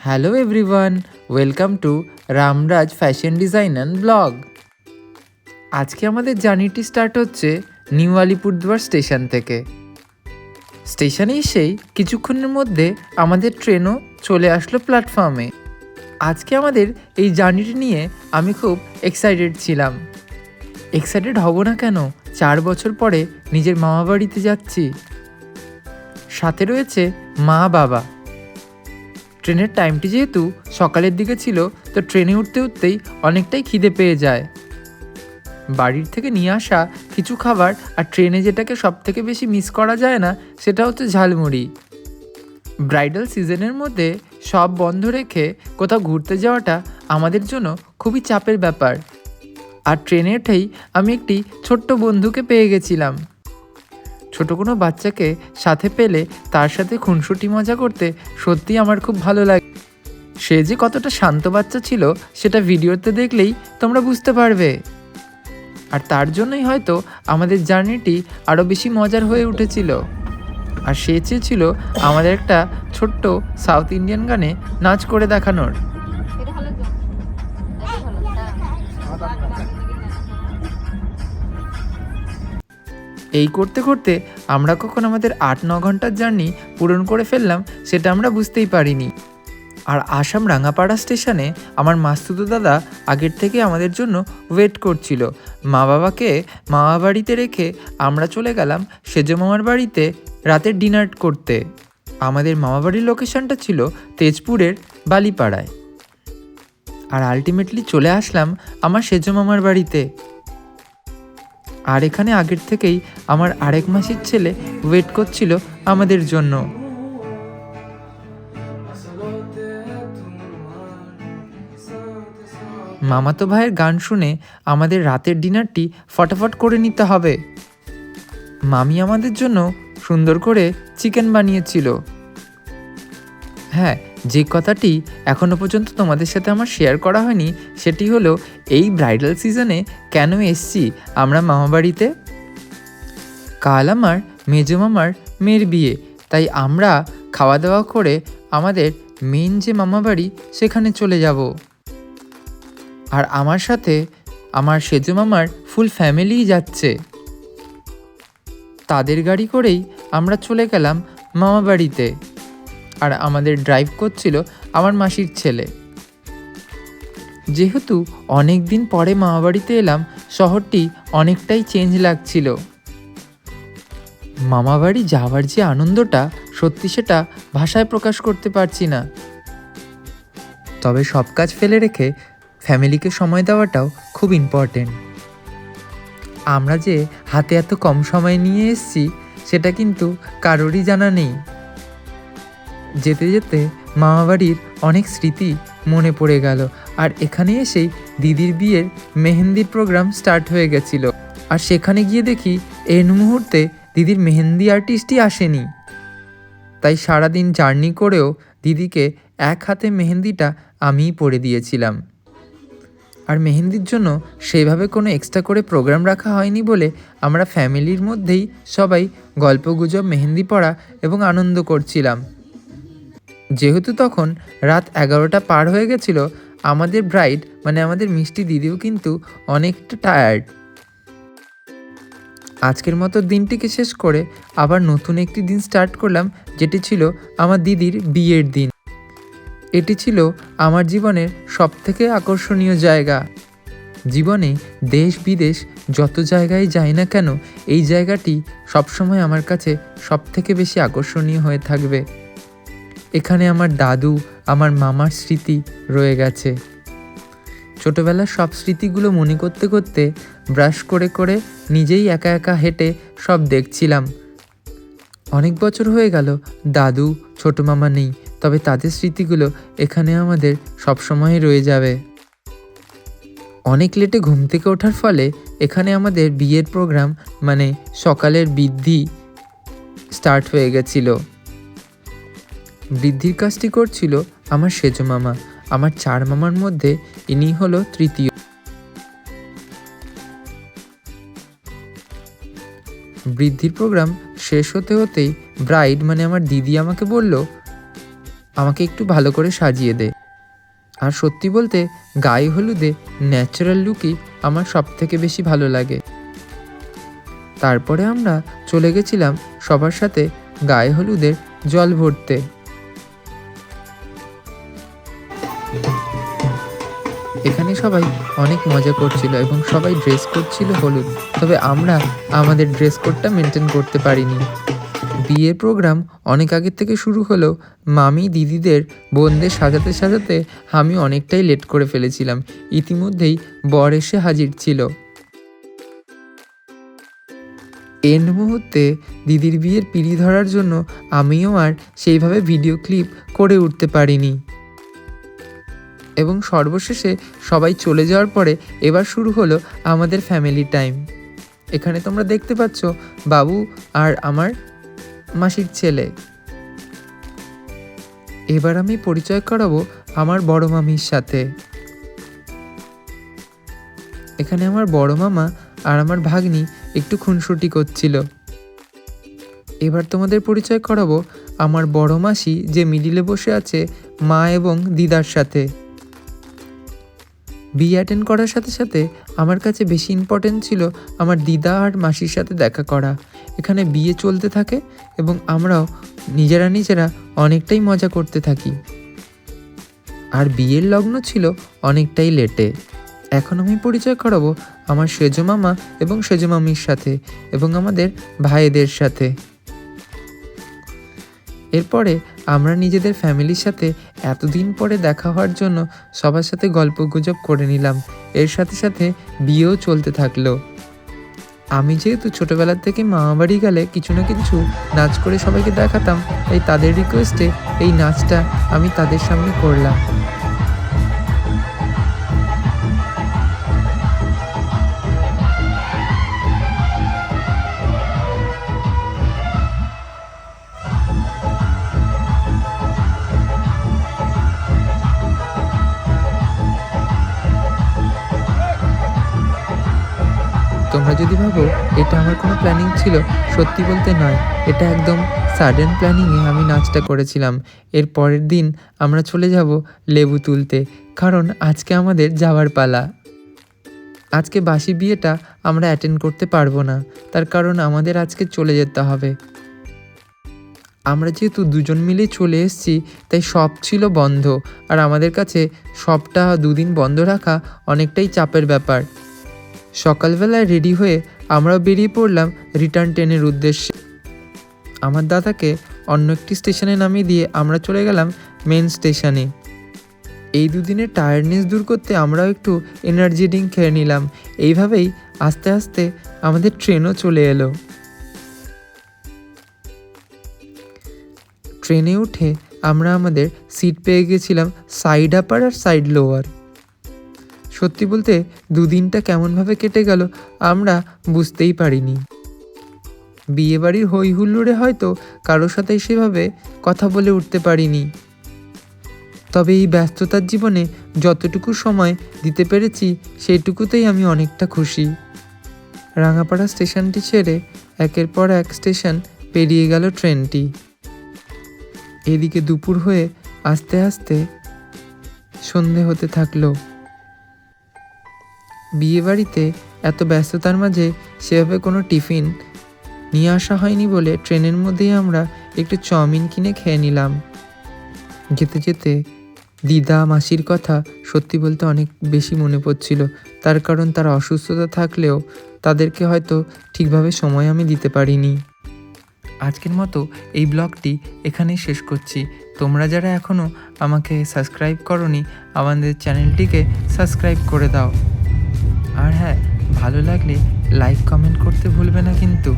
Hello everyone welcome to Ramraj fashion design and blog আজকে আমাদের জার্নিটি স্টার্ট হচ্ছে নিউ আলিপুরদুয়ার স্টেশন থেকে। স্টেশনে এসেই কিছুক্ষণের মধ্যে আমাদের ট্রেনও চলে আসলো প্ল্যাটফর্মে আজকে আমাদের এই জার্নিটি নিয়ে আমি খুব এক্সাইটেড ছিলাম। এক্সাইটেড হব না কেন? চার বছর পরে নিজের মামা বাড়িতে যাচ্ছি। সাথে রয়েছে মা বাবা ট্রেনের টাইমটি যেহেতু সকালের দিকে ছিল, তো ট্রেনে উঠতে উঠতেই অনেকটাই খিদে পেয়ে যায়। বাড়ির থেকে নিয়ে আসা কিছু খাবার আর ট্রেনে যেটাকে সব থেকে বেশি মিস করা যায় না, সেটা হচ্ছে ঝালমুড়ি। ব্রাইডাল সিজনের মধ্যে সব বন্ধ রেখে কোথাও ঘুরতে যাওয়াটা আমাদের জন্য খুবই চাপের ব্যাপার। আর ট্রেনে উঠেই আমি একটি ছোট্ট বন্ধুকে পেয়ে গেছিলাম। ছোট কোনো বাচ্চাকে সাথে পেলে তার সাথে খুনসুটি মজা করতে সত্যি আমার খুব ভালো লাগে। সে যে কতটা শান্ত বাচ্চা ছিল, সেটা ভিডিওতে দেখলেই তোমরা বুঝতে পারবে। আর তার জন্যই হয়তো আমাদের জার্নিটি আরও বেশি মজার হয়ে উঠেছিল। আর সে চেয়েছিল আমাদের একটা ছোট্ট সাউথ ইন্ডিয়ান গানে নাচ করে দেখানোর। এই করতে করতে আমরা কখন আমাদের আট, ন ঘণ্টার জার্নি পূরণ করে ফেললাম সেটা আমরা বুঝতেই পারিনি। আর আসাম রাঙাপাড়া স্টেশনে আমার মাস্তুতো দাদা আগের থেকে আমাদের জন্য ওয়েট করছিল। মা বাবাকে মামা বাড়িতে রেখে আমরা চলে গেলাম সেজ মামার বাড়িতে রাতের ডিনার করতে। আমাদের মামা বাড়ির লোকেশনটা ছিল তেজপুরের বালিপাড়ায়। আর আলটিমেটলি চলে আসলাম আমার সেজ মামার বাড়িতে। আর এখানে আগের থেকেই আমার আরেক মাসির ছেলে ওয়েট করছিল আমাদের জন্য। মামাতো ভাইয়ের গান শুনে আমাদের রাতের ডিনারটি ফটাফট করে নিতে হবে। মামি আমাদের জন্য সুন্দর করে চিকেন বানিয়েছিল। হ্যাঁ যে কথাটি এখনও পর্যন্ত তোমাদের সাথে আমার শেয়ার করা হয়নি, সেটি হলো, এই ব্রাইডাল সিজনে কেন এসছি আমরা মামাবাড়িতে? কাল আমার মেজো মামার মেয়ের বিয়ে, তাই আমরা খাওয়া দাওয়া করে আমাদের মেন যে মামাবাড়ি সেখানে চলে যাব। আর আমার সাথে আমার সেজো মামার ফুল ফ্যামিলিই যাচ্ছে। তাদের গাড়ি করেই আমরা চলে গেলাম মামাবাড়িতে। আর আমাদের ড্রাইভ করছিল আমার মাসির ছেলে। যেহেতু অনেক দিন পরে মামাবাড়িতে এলাম, শহরটি অনেকটাই চেঞ্জ লাগছিল। মামাবাড়ি যাওয়ার যে আনন্দটা, সত্যি সেটা ভাষায় প্রকাশ করতে পারছি না। তবে সব কাজ ফেলে রেখে ফ্যামিলিকে সময় দেওয়াটাও খুব ইম্পর্টেন্ট আমরা যে হাতে এত কম সময় নিয়ে এসেছি, সেটা কিন্তু কারোরই জানা নেই। যেতে যেতে মামাবাড়ির অনেক স্মৃতি মনে পড়ে গেল। আর এখানে এসেই দিদির বিয়ের মেহেন্দির প্রোগ্রাম স্টার্ট হয়ে গেছিল। আর সেখানে গিয়ে দেখি এর মুহূর্তে দিদির মেহেন্দি আর্টিস্টই আসেনি। তাই সারাদিন জার্নি করেও দিদিকে এক হাতে মেহেন্দিটা আমিই পরে দিয়েছিলাম। আর মেহেন্দির জন্য সেইভাবে কোনো এক্সট্রা করে প্রোগ্রাম রাখা হয়নি বলে আমরা ফ্যামিলির মধ্যেই সবাই গল্পগুজব, মেহেন্দি পড়া এবং আনন্দ করছিলাম। যেহেতু তখন রাত এগারোটা পার হয়ে গেছিল, আমাদের ব্রাইড মানে আমাদের মিষ্টি দিদিও কিন্তু অনেকটা টায়ার্ড আজকের মতো দিনটিকে শেষ করে আবার নতুন একটি দিন স্টার্ট করলাম, যেটি ছিল আমার দিদির বিয়ের দিন। এটি ছিল আমার জীবনের সবথেকে আকর্ষণীয় জায়গা। জীবনে দেশ বিদেশ যত জায়গায় যাই না কেন, এই জায়গাটি সবসময় আমার কাছে সবথেকে বেশি আকর্ষণীয় হয়ে থাকবে। এখানে আমার দাদু, আমার মামার স্মৃতি রয়ে গেছে। ছোটোবেলার সব স্মৃতিগুলো মনে করতে করতে ব্রাশ করে করে নিজেই একা একা হেঁটে সব দেখছিলাম। অনেক বছর হয়ে গেল, দাদু, ছোট মামা নেই, তবে তাদের স্মৃতিগুলো এখানে আমাদের সবসময় রয়ে যাবে। অনেক লেটে ঘুম থেকে ওঠার ফলে এখানে আমাদের বিয়ের প্রোগ্রাম মানে সকালের বৃদ্ধি স্টার্ট হয়ে গেছিল। বৃদ্ধির কাজটি করছিল আমার সেজো মামা। আমার চার মামার মধ্যে ইনি হলো তৃতীয়। বৃদ্ধির প্রোগ্রাম শেষ হতে হতেই ব্রাইড মানে আমার দিদি আমাকে বলল, আমাকে একটু ভালো করে সাজিয়ে দে। আর সত্যি বলতে গায়ে হলুদে ন্যাচারাল লুকই আমার সব থেকে বেশি ভালো লাগে। তারপরে আমরা চলে গেছিলাম সবার সাথে গায়ে হলুদের জল ভরতে। এখানে সবাই অনেক মজা করছিল এবং সবাই ড্রেস কোড ছিল হলুদ। তবে আমরা আমাদের ড্রেস কোডটা মেনটেন করতে পারিনি। বিয়ের প্রোগ্রাম অনেক আগের থেকে শুরু হলেও মামি দিদিদের বোনদের সাজাতে সাজাতে আমি অনেকটাই লেট করে ফেলেছিলাম। ইতিমধ্যেই বর এসে হাজির ছিল। এন্ড মুহূর্তে দিদির বিয়ের পিড়ি ধরার জন্য আমিও আর সেইভাবে ভিডিও ক্লিপ করে উঠতে পারিনি। এবং সর্বশেষে সবাই চলে যাওয়ার পরে এবার শুরু হলো আমাদের ফ্যামিলি টাইম এখানে তোমরা দেখতে পাচ্ছ বাবু আর আমার মাসির ছেলে। এবার আমি পরিচয় করাবো আমার বড় মামির সাথে। এখানে আমার বড় মামা আর আমার ভাগ্নি একটু খুনসুটি করছিল। এবার তোমাদের পরিচয় করাবো আমার বড় মাসি যে মিডিলে বসে আছে মা এবং দিদার সাথে। বিয়ে অ্যাটেন্ড করার সাথে সাথে আমার কাছে বেশি ইম্পর্টেন্ট ছিল আমার দিদা আর মাসির সাথে দেখা করা। এখানে বিয়ে চলতে থাকে এবং আমরাও নিজেরা নিজেরা অনেকটাই মজা করতে থাকি। আর বিয়ের লগ্ন ছিল অনেকটাই লেটে এখন আমি পরিচয় করাবো আমার সেজো মামা এবং সেজো মামির সাথে এবং আমাদের ভাইদের সাথে। এরপরে আমরা নিজেদের ফ্যামিলির সাথে এতদিন পরে দেখা হওয়ার জন্য সবার সাথে গল্প গুজব করে নিলাম। এর সাথে সাথে বিয়েও চলতে থাকল। আমি যেহেতু ছোটোবেলার থেকে মামাবাড়ি গেলে কিছু না কিছু নাচ করে সবাইকে দেখাতাম, তাই তাদের রিকোয়েস্টে এই নাচটা আমি তাদের সামনে করলাম। তোমরা যদি ভাবো, এটা আমার কোনো প্ল্যানিং ছিল, সত্যি বলতে নয়। এটা একদম সাডেন প্ল্যানিংয়ে আমি নাচটা করেছিলাম। এর পরের দিন আমরা চলে যাব লেবু তুলতে, কারণ আজকে আমাদের যাওয়ার পালা। আজকে বাসি বিয়েটা আমরা অ্যাটেন্ড করতে পারব না, তার কারণ আমাদের আজকে চলে যেতে হবে। আমরা যেহেতু দুজন মিলে চলে এসেছি, তাই সব ছিল বন্ধ। আর আমাদের কাছে সবটা দুদিন বন্ধ রাখা অনেকটাই চাপের ব্যাপার। সকালবেলায় রেডি হয়ে আমরা বেরিয়ে পড়লাম রিটার্ন ট্রেনের উদ্দেশ্যে। আমার দাদাকে অন্য একটি স্টেশনে নামিয়ে দিয়ে আমরা চলে গেলাম মেন স্টেশনে। এই দুদিনের টায়ার্ডনেস দূর করতে আমরাও একটু এনার্জি ড্রিঙ্ক খেয়ে নিলাম। এইভাবেই আস্তে আস্তে আমাদের ট্রেনও চলে এলো। ট্রেনে উঠে আমরা আমাদের সিট পেয়ে গেছিলাম সাইড আপার আর সাইড লোয়ার সত্যি বলতে দুদিনটা কেমনভাবে কেটে গেল, আমরা বুঝতেই পারিনি। বিয়েবাড়ির হই হুল্লোড়ে হয়তো কারোর সাথে সেভাবে কথা বলে উঠতে পারিনি। তবে এই ব্যস্ততার জীবনে যতটুকু সময় দিতে পেরেছি, সেইটুকুতেই আমি অনেকটা খুশি। রাঙাপাড়া স্টেশনটি ছেড়ে একের পর এক স্টেশন পেরিয়ে গেল ট্রেনটি। এদিকে দুপুর হয়ে আস্তে আস্তে সন্ধে হতে থাকল। বিয়েবাড়িতে এত ব্যস্ততার মাঝে সেভাবে কোনো টিফিন নিয়ে আসা হয়নি বলে ট্রেনের মধ্যেই আমরা একটু চাউমিন কিনে খেয়ে নিলাম। যেতে যেতে দিদা মাসির কথা সত্যি বলতে অনেক বেশি মনে পড়ছিল। তার কারণ তারা অসুস্থতা থাকলেও তাদেরকে হয়তো ঠিকভাবে সময় আমি দিতে পারিনি। আজকের মতো এই ব্লগটি এখানেই শেষ করছি। তোমরা যারা এখনও আমাকে সাবস্ক্রাইব করনি, আমাদের চ্যানেলটিকে সাবস্ক্রাইব করে দাও। আর হ্যাঁ ভালো লাগলে লাইক কমেন্ট করতে ভুলবে না কিন্তু।